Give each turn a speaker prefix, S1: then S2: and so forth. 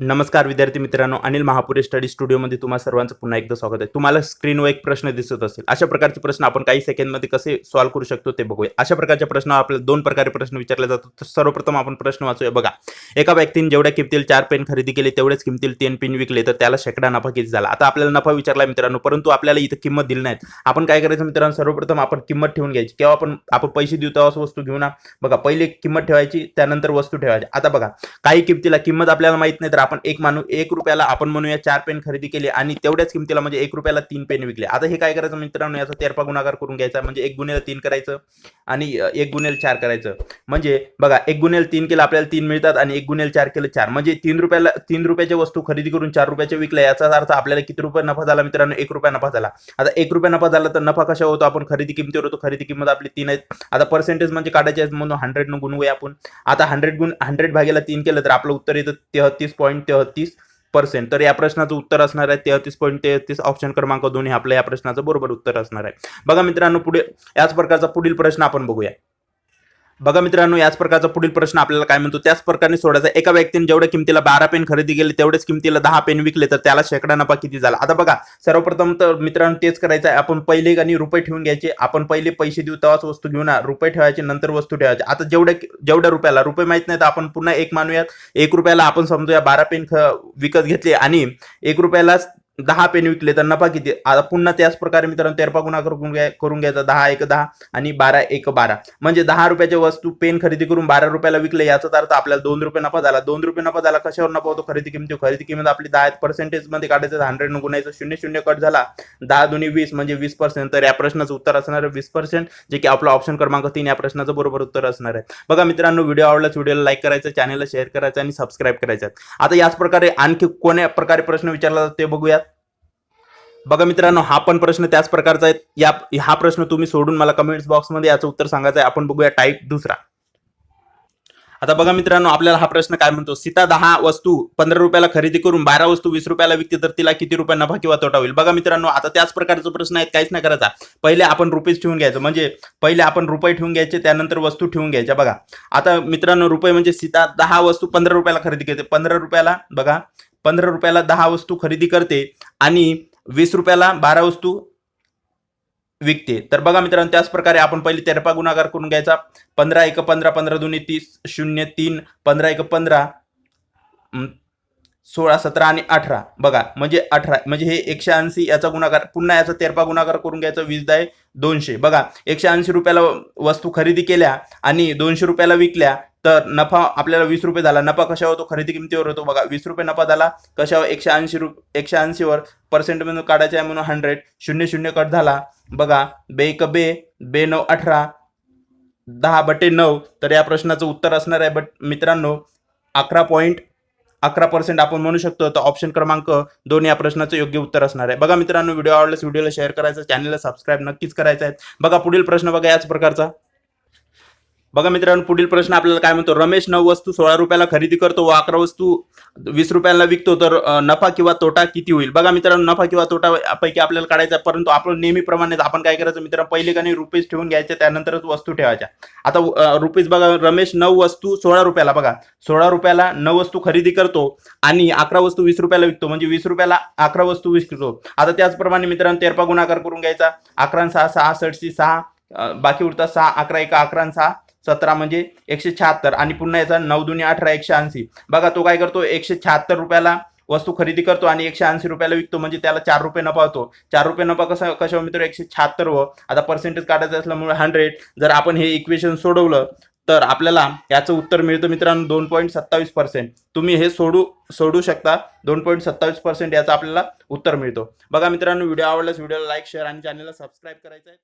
S1: नमस्कार विद्यार्थी मित्रांनो अनिल महापुरे स्टडी स्टुडिओमध्ये तुम्हाला सर्वांचं पुन्हा एकदा स्वागत आहे. तुम्हाला स्क्रीनवर एक प्रश्न दिसत असेल. अशा प्रकारचे प्रश्न आपण काही सेकंडमध्ये कसे सॉल्व्ह करू शकतो ते बघूया. अशा प्रकारच्या प्रश्न आपल्याला दोन प्रकारे प्रश्न विचारले जातात. तर सर्वप्रथम आपण प्रश्न वाचूया. बघा एका व्यक्तीने जेवढ्या किमतील चार पेन खरेदी केले तेवढेच किमतील तीन पेन विकले तर त्याला शेकडा नफा किती झाला? आता आपल्याला नफा विचारला मित्रांनो परंतु आपल्याला इथं किंमत दिली नाही आपण काय करायचं मित्रांनो सर्वप्रथम आपण किंमत ठेवून घ्यायची. केव्हा आपण आपण पैसे देऊ तेव्हाच वस्तू घेऊ ना? बघा पहिले किंमत ठेवायची त्यानंतर वस्तू ठेवायची आता बघा काही किमतीला किंमत आपल्याला माहीत नाही तर आपण एक मानू एक रुपयाला आपण म्हणूया चार पेन खरेदी केली आणि तेवढ्याच किमतीला म्हणजे एक रुपयाला तीन पेन विकले. आता हे काय करायचं मित्रांनो? याचा तेरपा गुणाकार करून घ्यायचा. म्हणजे एक गुन्ह्याला तीन करायचं आणि एक गुन्ह्याला चार करायचं. म्हणजे बघा एक गुन्ह्याला तीन केलं आपल्याला तीन मिळतात आणि एक गुन्ह्याला चार केलं चार. म्हणजे तीन रुपयाला तीन रुपयाच्या वस्तू खरेदी करून चार रुपयाच्या विकल्या याचा अर्थ आपल्याला किती रुपये नफा झाला मित्रांनो? एक रुपया नफा झाला. आता एक रुपया नफा झाला तर नफा कशा होतो? आपण खरेदी किमतीवर होतो. खरेदी किंमत आपली तीन आहेत. आता पर्सेंटेज म्हणजे काढायचे आहेत म्हणून हंड्रेड न गुणवूया आपण. आता हंड्रेड गुण हंड्रेड भागेला तीन केलं तर आपलं उत्तर येतं तेहतीस पॉईंट तेहतीस पर्सेंट तर या प्रश्नाचं उत्तर असणार आहे तेहतीस पॉईंट तेहतीस ऑप्शन क्रमांक दोन हे आपल्या या प्रश्नाचं बरोबर उत्तर असणार आहे. बघा मित्रांनो पुढे याच प्रकारचा पुढील प्रश्न आपण बघूया. बघा मित्रांनो याच प्रकारचा पुढील प्रश्न आपल्याला काय म्हणतो त्याच प्रकारे सोडायचा. एका व्यक्तीने जेवढ्या किमतीला बारा पेन खरेदी केले तेवढेच किमतीला दहा पेन विकले तर त्याला शेकडा नफा किती झाला? आता बघा सर्वप्रथम तर मित्रांनो तेच करायचं आहे आपण पहिले आणि रुपये ठेवून घ्यायचे. आपण पहिले पैसे देऊ तेव्हाच वस्तू घेऊन रुपये ठेवायचे नंतर वस्तू ठेवायचे. आता जेवढ्या जेवढ्या रुपयाला रुपये माहीत नाही तर आपण पुन्हा एक मानूयात. एक रुपयाला आपण समजूया बारा पेन ख विकत घेतले आणि एक रुपयाला दहा पेन विकले तर नफा किती? आता पुन्हा त्याच प्रकारे मित्रांनो तेरपा गुणा करून घ्या करून घ्यायचा. दहा एक दहा आणि बारा एक बारा. म्हणजे दहा रुपयाच्या वस्तू पेन खरेदी करून बारा रुपयाला विकले याचाच अर्थ आपल्याला दोन रुपये नफा झाला. दोन रुपये नफा झाला कशावर नफा होतो? खरेदी किमती खरेदी किंमत आपली दहा पर्सेंटेजमध्ये काढायचं हंड्रेड गुणायचं शून्य शून्य कट झाला. दहा दोन्ही वीस म्हणजे वीस पर्सेंट तर या प्रश्नाचं उत्तर असणार आहे वीस पर्सेंट जे की आपलं ऑप्शन क्रमांक तीन या प्रश्नाचं बरोबर उत्तर असणार आहे. बघा मित्रांनो व्हिडिओ आवडल्यास व्हिडिओला लाईक करायचं चॅनलला शेअर करायचं आणि सबस्क्राईब करायचं. आता याच प्रकारे आणखी कोण्या प्रकारे प्रश्न विचारला जातो ते बघूयात. बघा मित्रांनो हा पण प्रश्न त्याच प्रकारचा आहे. या हा प्रश्न तुम्ही सोडून मला कमेंट्स बॉक्समध्ये याचं उत्तर सांगायचं आहे. आपण बघूया टाईप दुसरा. आता बघा मित्रांनो आपल्याला हा प्रश्न काय म्हणतो? सीता दहा वस्तू पंधरा रुपयाला खरेदी करून बारा वस्तू वीस रुपयाला विकते तर तिला किती रुपये नफा किंवा तोटा होईल? बघा मित्रांनो आता त्याच प्रकारचा प्रश्न आहे काहीच नाही करायचा. पहिले आपण रुपीज ठेवून घ्यायचं. म्हणजे पहिले आपण रुपये ठेवून घ्यायचे त्यानंतर वस्तू ठेवून घ्यायच्या. बघा. आता मित्रांनो रुपये म्हणजे सीता दहा वस्तू पंधरा रुपयाला खरेदी करते. पंधरा रुपयाला बघा. पंधरा रुपयाला दहा वस्तू खरेदी करते आणि वीस रुपयाला बारा वस्तू विकते. तर बघा मित्रांनो त्याच प्रकारे आपण पहिले तेरपा गुणाकार करून घ्यायचा. पंधरा एक पंधरा पंधरा दोन्ही तीस शून्य तीन पंधरा एक पंधरा. सोळा सतरा आणि अठरा. बघा म्हणजे अठरा म्हणजे हे एकशे ऐंशी याचा गुणाकार पुन्हा याचा तेरपा गुणाकार करून घ्यायचा वीस दहा दोनशे. बघा एकशे ऐंशी रुपयाला वस्तू खरेदी केल्या आणि दोनशे रुपयाला विकल्या तर नफा आपल्याला वीस रुपये झाला. नफा कशावर होतो? खरेदी किमतीवर होतो. बघा वीस रुपये नफा झाला कशावर? एकशे ऐंशी रुप एकशे ऐंशीवर पर्सेंट म्हणून काढायचे आहे म्हणून हंड्रेड शून्य शून्य कट झाला. बघा बे एक बे बे नऊ अठरा दहा बटे नऊ. तर या प्रश्नाचं उत्तर असणार आहे बट मित्रांनो अकरा पॉईंट अकरा पर्सेंट आपण म्हणू शकतो. तर ऑप्शन क्रमांक दोन या प्रश्नाचं योग्य उत्तर असणार आहे. बघा मित्रांनो व्हिडिओ आवडल्यास व्हिडिओला शेअर करायचा चॅनलला सबस्क्राईब नक्कीच करायचं आहे. बघा पुढील प्रश्न बघा याच प्रकारचा. बघा मित्रांनो पुढील प्रश्न आपल्याला काय म्हणतो? रमेश नऊ वस्तू सोळा रुपयाला खरेदी करतो व अकरा वस्तू वीस रुपयाला विकतो तर नफा किंवा तोटा किती होईल? बघा मित्रांनो नफा किंवा तोटा पैकी आपल्याला काढायचा परंतु आपण नेहमीप्रमाणेच आपण काय करायचं मित्रांनो पहिले काही रुपीज ठेवून घ्यायचे त्यानंतरच वस्तू ठेवायच्या. आता रुपीज बघा रमेश नऊ वस्तू सोळा रुपयाला बघा. सोळा रुपयाला नऊ वस्तू खरेदी करतो आणि अकरा वस्तू वीस रुपयाला विकतो म्हणजे वीस रुपयाला अकरा वस्तू विकतो. आता त्याचप्रमाणे मित्रांनो तेरपा गुणाकार करून घ्यायचा. अकरा सहा सहा सडशी सहा बाकी उरता सहा अकरा एका अकरा सहा सतरा म्हणजे एकशे शहात्तर आणि पुन्हा याचा नऊ दुनी अठरा एकशे ऐंशी. बघा तो काय करतो? एकशे शहात्तर रुपयाला वस्तू खरेदी करतो आणि एकशे ऐंशी रुपयाला विकतो. म्हणजे त्याला चार रुपये नफा होतो. चार रुपये नफा कसा कशावर मित्र? एकशे शहात्तर व. आता पर्सेंटेज काढायचं असल्यामुळे हंड्रेड जर आपण हे इक्वेशन सोडवलं तर आपल्याला याचं उत्तर मिळतं मित्रांनो दोन पॉईंट सत्तावीस पर्सेंट तुम्ही हे सोडू सोडू शकता. दोन पॉईंट सत्तावीस पर्सेंट याचं आपल्याला उत्तर मिळतो. बघा मित्रांनो व्हिडिओ आवडल्यास व्हिडिओला लाईक शेअर आणि चॅनलला सबस्क्राईब करायचं आहे